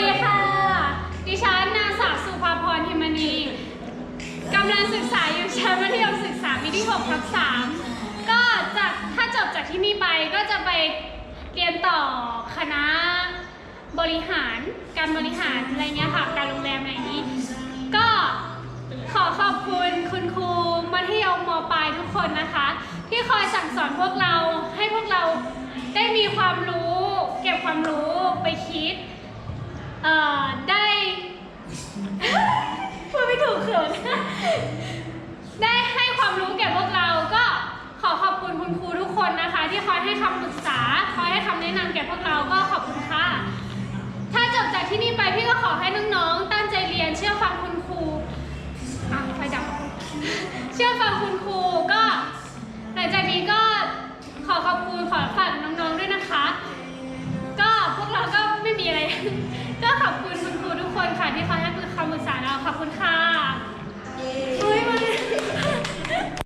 ดีค่ะ ดิฉันนางสาวสุภาพรหิมณีกำลังศึกษาอยู่ชั้นมัธยมศึกษาปีที่6ทับ3ก็จะถ้าจบจากที่นี่ไปก็จะไปเรียนต่อคณะบริหารการบริหารอะไรเงี้ยค่ะ การโรงแรมอะไรนี้ ก็ขอขอบคุณคุณครูมัธยมมปลายทุกคนนะคะ ที่คอยสั่งสอนพวกเราให้พวกเราได้มีความรู้ เก็บความรู้ไปคิด ให้คำปรึกษา คอยให้คำแนะนำแก่พวกเราก็ขอบคุณค่ะ ถ้าจบจากที่นี่ไปพี่ก็ขอให้น้องๆ ตั้งใจเรียนเชื่อฟังคุณครูอะไฟดับ เชื่อฟังคุณครูก็หลังจากนี้ก็ขอขอบคุณขอฝากน้องๆด้วยนะคะ ก็พวกเราก็ไม่มีอะไร ก็ขอบคุณคุณครูทุกคนค่ะที่คอยให้ปรึก